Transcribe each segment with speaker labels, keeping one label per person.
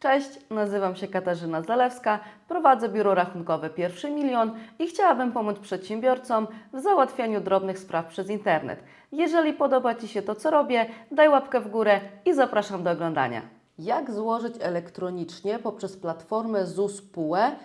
Speaker 1: Cześć, nazywam się Katarzyna Zalewska, prowadzę biuro rachunkowe Pierwszy Milion i chciałabym pomóc przedsiębiorcom w załatwianiu drobnych spraw przez internet. Jeżeli podoba Ci się to, co robię, daj łapkę w górę i zapraszam do oglądania. Jak złożyć elektronicznie poprzez platformę ZUS PUE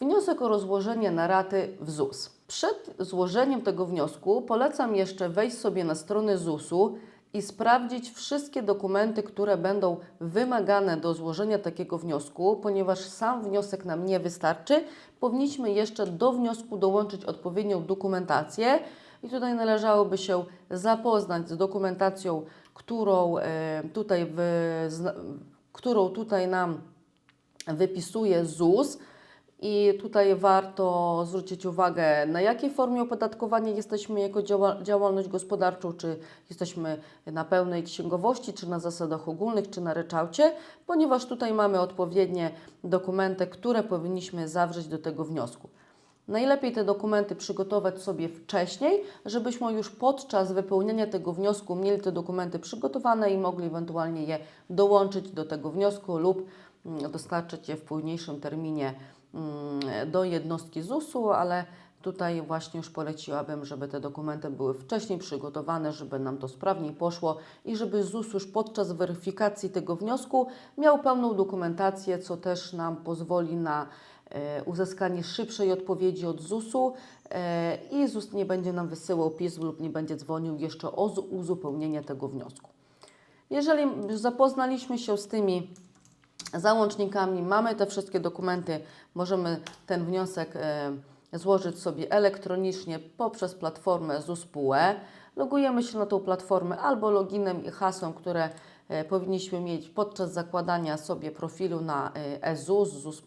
Speaker 1: wniosek o rozłożenie na raty w ZUS? Przed złożeniem tego wniosku polecam jeszcze wejść sobie na stronę ZUS-u i sprawdzić wszystkie dokumenty, które będą wymagane do złożenia takiego wniosku, ponieważ sam wniosek nam nie wystarczy. Powinniśmy jeszcze do wniosku dołączyć odpowiednią dokumentację i tutaj należałoby się zapoznać z dokumentacją, którą e, tutaj, w, którą tutaj nam wypisuje ZUS. I tutaj warto zwrócić uwagę, na jakiej formie opodatkowania jesteśmy jako działa- działalność gospodarczą, czy jesteśmy na pełnej księgowości, czy na zasadach ogólnych, czy na ryczałcie, ponieważ tutaj mamy odpowiednie dokumenty, które powinniśmy zawrzeć do tego wniosku. Najlepiej te dokumenty przygotować sobie wcześniej, żebyśmy już podczas wypełniania tego wniosku mieli te dokumenty przygotowane i mogli ewentualnie je dołączyć do tego wniosku lub mm, dostarczyć je w późniejszym terminie do jednostki ZUS-u, ale tutaj właśnie już poleciłabym, żeby te dokumenty były wcześniej przygotowane, żeby nam to sprawniej poszło i żeby ZUS już podczas weryfikacji tego wniosku miał pełną dokumentację, co też nam pozwoli na e, uzyskanie szybszej odpowiedzi od ZUS-u e, i ZUS nie będzie nam wysyłał pism lub nie będzie dzwonił jeszcze o uzupełnienie tego wniosku. Jeżeli zapoznaliśmy się z tymi załącznikami, mamy te wszystkie dokumenty, możemy ten wniosek e, złożyć sobie elektronicznie poprzez platformę ZUS PUE. Logujemy się na tą platformę albo loginem i hasłem, które e, powinniśmy mieć podczas zakładania sobie profilu na e, ZUS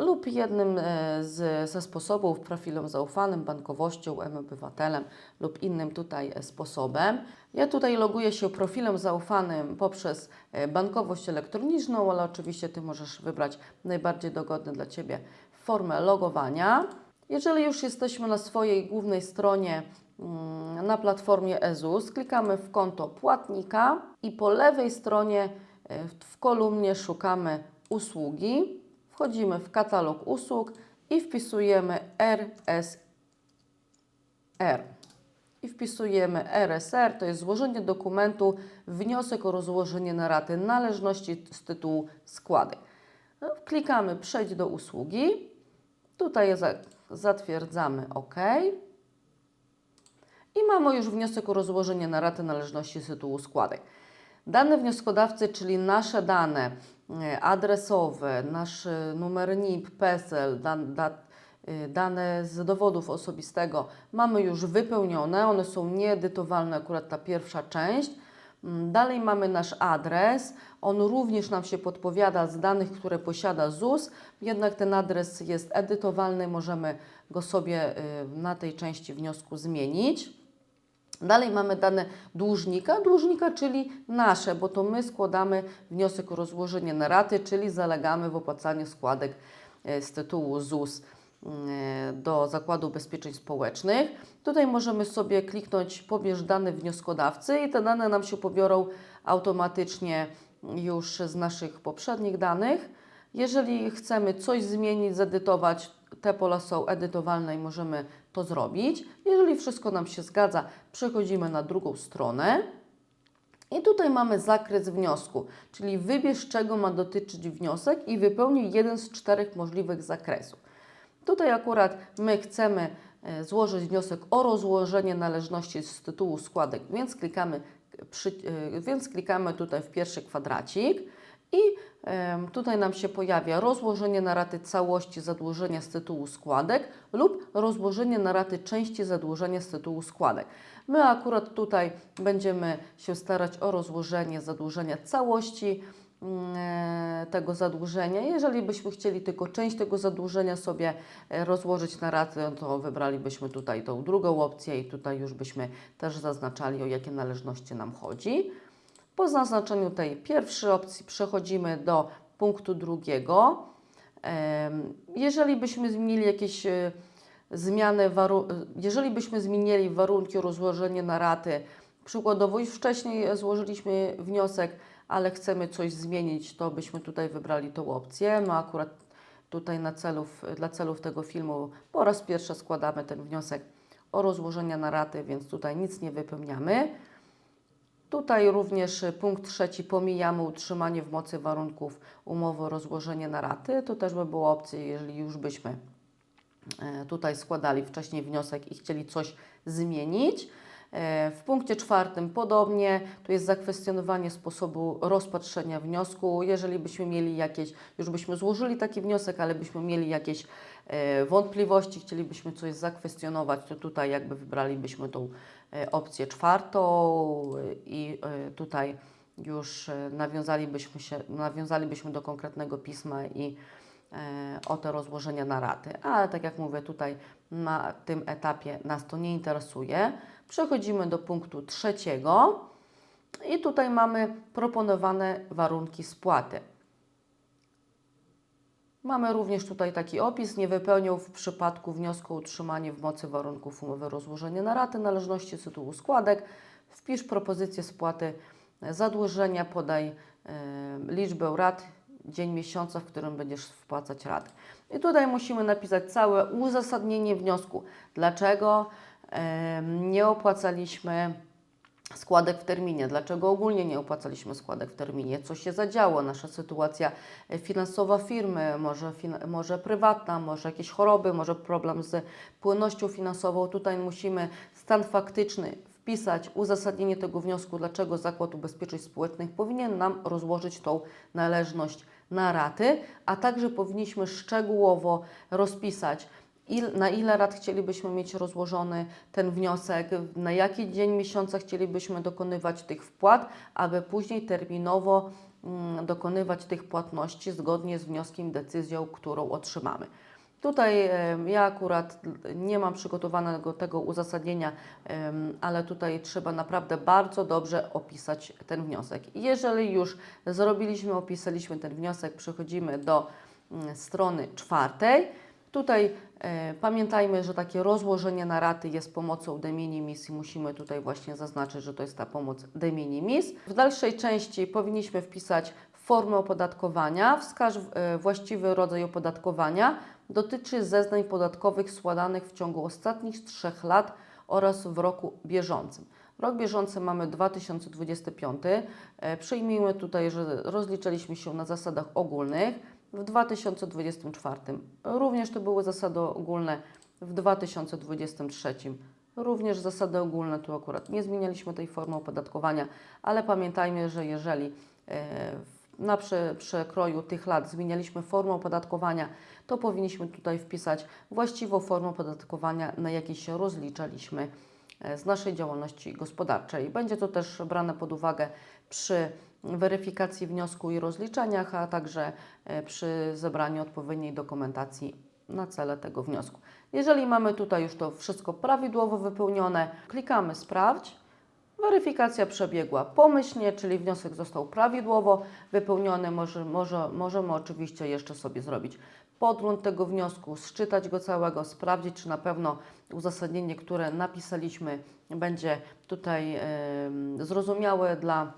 Speaker 1: lub jednym e, z, ze sposobów profilem zaufanym, bankowością, M-Obywatelem lub innym tutaj e, sposobem. Ja tutaj loguję się profilem zaufanym poprzez e, bankowość elektroniczną, ale oczywiście Ty możesz wybrać najbardziej dogodny dla Ciebie formę logowania. Jeżeli już jesteśmy na swojej głównej stronie mm, na platformie EZUS, klikamy w konto płatnika i po lewej stronie w kolumnie szukamy usługi. Wchodzimy w katalog usług i wpisujemy RSR. I wpisujemy RSR, to jest złożenie dokumentu, wniosek o rozłożenie na raty należności z tytułu składek. No, Klikamy Przejdź do usługi. Tutaj za, zatwierdzamy OK. I mamy już wniosek o rozłożenie na raty należności z tytułu składek. Dane wnioskodawcy, czyli nasze dane adresowe, nasz e, numer NIP, PESEL, e, dane z dowodów osobistego mamy już wypełnione, one są nieedytowalne, akurat ta pierwsza część. Mm, Dalej mamy nasz adres, on również nam się podpowiada z danych, które posiada ZUS, jednak ten adres jest edytowalny, możemy go sobie na tej części wniosku zmienić. Dalej mamy dane dłużnika, dłużnika, czyli nasze, bo to my składamy wniosek o rozłożenie na raty, czyli zalegamy w opłacanie składek e, z tytułu ZUS e, do Zakładu Ubezpieczeń Społecznych. Tutaj możemy sobie kliknąć pobierz dane wnioskodawcy i te dane nam się pobiorą automatycznie już z naszych poprzednich danych. Jeżeli chcemy coś zmienić, zedytować, te pola są edytowalne i możemy to zrobić. Jeżeli wszystko nam się zgadza, przechodzimy na drugą stronę. I tutaj mamy zakres wniosku, czyli wybierz czego ma dotyczyć wniosek i wypełnij jeden z czterech możliwych zakresów. Tutaj akurat my chcemy e, złożyć wniosek o rozłożenie należności z tytułu składek, więc klikamy, przy, e, więc klikamy tutaj w pierwszy kwadracik i tutaj nam się pojawia rozłożenie na raty całości zadłużenia z tytułu składek lub rozłożenie na raty części zadłużenia z tytułu składek. My akurat tutaj będziemy się starać o rozłożenie zadłużenia całości mm, e, tego zadłużenia. Jeżeli byśmy chcieli tylko część tego zadłużenia sobie e, rozłożyć na raty, to wybralibyśmy tutaj tą drugą opcję i tutaj już byśmy też zaznaczali, o jakie należności nam chodzi. Po zaznaczeniu tej pierwszej opcji przechodzimy do punktu drugiego. Jeżeli byśmy zmienili jakieś e, zmiany, e, jeżeli byśmy zmienili warunki o rozłożenie na raty, przykładowo już wcześniej złożyliśmy wniosek, ale chcemy coś zmienić, to byśmy tutaj wybrali tą opcję. My akurat tutaj na celów, dla celów tego filmu po raz pierwszy składamy ten wniosek o rozłożenie na raty, więc tutaj nic nie wypełniamy. Tutaj również y, punkt trzeci pomijamy utrzymanie w mocy warunków umowy o rozłożenie na raty. To też by była opcja, jeżeli już byśmy e, tutaj składali wcześniej wniosek i chcieli coś zmienić. E, W punkcie czwartym podobnie, tu jest zakwestionowanie sposobu rozpatrzenia wniosku. Jeżeli byśmy mieli jakieś, już byśmy złożyli taki wniosek, ale byśmy mieli jakieś e, wątpliwości, chcielibyśmy coś zakwestionować, to tutaj jakby wybralibyśmy tą opcję czwartą e, i e, tutaj już e, nawiązalibyśmy się, nawiązalibyśmy do konkretnego pisma i e, o te rozłożenia na raty. Ale tak jak mówię, tutaj na tym etapie nas to nie interesuje. Przechodzimy do punktu trzeciego i tutaj mamy proponowane warunki spłaty. Mamy również tutaj taki opis. Nie wypełnił w przypadku wniosku o utrzymanie w mocy warunków umowy rozłożenie na raty należności z tytułu składek. Wpisz propozycję spłaty zadłużenia, podaj e, liczbę rat, dzień miesiąca, w którym będziesz wpłacać raty. I tutaj musimy napisać całe uzasadnienie wniosku. Dlaczego e, nie opłacaliśmy składek w terminie. Dlaczego ogólnie nie opłacaliśmy składek w terminie? Co się zadziało? Nasza sytuacja e, finansowa firmy, może, może prywatna, może jakieś choroby, może problem z płynnością finansową. Tutaj musimy stan faktyczny wpisać, uzasadnienie tego wniosku, dlaczego Zakład Ubezpieczeń Społecznych powinien nam rozłożyć tą należność na raty, a także powinniśmy szczegółowo rozpisać, il, na ile rat chcielibyśmy mieć rozłożony ten wniosek, na jaki dzień miesiąca chcielibyśmy dokonywać tych wpłat, aby później terminowo mm, dokonywać tych płatności zgodnie z wnioskiem, decyzją, którą otrzymamy. Tutaj ja akurat nie mam przygotowanego tego uzasadnienia, ale tutaj trzeba naprawdę bardzo dobrze opisać ten wniosek. Jeżeli już zrobiliśmy, opisaliśmy ten wniosek, przechodzimy do mm, strony czwartej. Tutaj e, pamiętajmy, że takie rozłożenie na raty jest pomocą de minimis i musimy tutaj właśnie zaznaczyć, że to jest ta pomoc de minimis. W dalszej części powinniśmy wpisać formę opodatkowania. Wskaż e, właściwy rodzaj opodatkowania. Dotyczy zeznań podatkowych składanych w ciągu ostatnich trzech lat oraz w roku bieżącym. Rok bieżący mamy 2025. E, Przyjmijmy tutaj, że rozliczaliśmy się na zasadach ogólnych. W 2024 również to były zasady ogólne. W 2023 również zasady ogólne. Tu akurat nie zmienialiśmy tej formy opodatkowania, ale pamiętajmy, że jeżeli e, na prze, przekroju tych lat zmienialiśmy formę opodatkowania, to powinniśmy tutaj wpisać właściwą formę opodatkowania, na jakiej się rozliczaliśmy e, z naszej działalności gospodarczej. Będzie to też brane pod uwagę przy weryfikacji wniosku i rozliczeniach, a także e, przy zebraniu odpowiedniej dokumentacji na cele tego wniosku. Jeżeli mamy tutaj już to wszystko prawidłowo wypełnione, klikamy sprawdź. Weryfikacja przebiegła pomyślnie, czyli wniosek został prawidłowo wypełniony. Może, może, możemy oczywiście jeszcze sobie zrobić podgląd tego wniosku, sczytać go całego, sprawdzić, czy na pewno uzasadnienie, które napisaliśmy, będzie tutaj em, zrozumiałe dla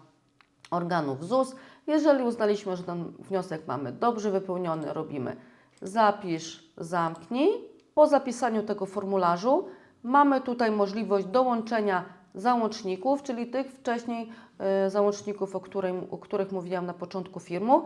Speaker 1: organów ZUS. Jeżeli uznaliśmy, że ten wniosek mamy dobrze wypełniony, robimy zapisz, zamknij. Po zapisaniu tego formularzu mamy tutaj możliwość dołączenia załączników, czyli tych wcześniej e, załączników, o, którym, o których mówiłam na początku filmu.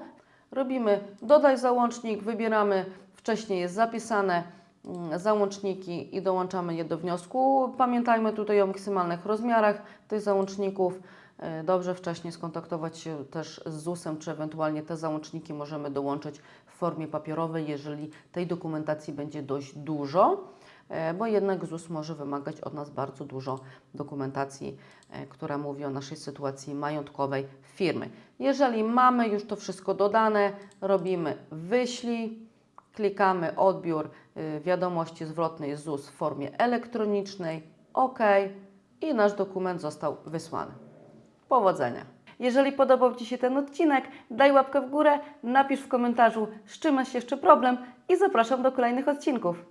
Speaker 1: Robimy dodaj załącznik, wybieramy wcześniej jest zapisane mm, załączniki i dołączamy je do wniosku. Pamiętajmy tutaj o maksymalnych rozmiarach tych załączników. E, Dobrze wcześniej skontaktować się też z ZUS-em, czy ewentualnie te załączniki możemy dołączyć w formie papierowej, jeżeli tej dokumentacji będzie dość dużo, e, bo jednak ZUS może wymagać od nas bardzo dużo dokumentacji, e, która mówi o naszej sytuacji majątkowej firmy. Jeżeli mamy już to wszystko dodane, robimy wyślij, klikamy odbiór wiadomości zwrotnej ZUS w formie elektronicznej, OK i nasz dokument został wysłany. Powodzenia! Jeżeli podobał Ci się ten odcinek, daj łapkę w górę, napisz w komentarzu, z czym masz jeszcze problem i zapraszam do kolejnych odcinków.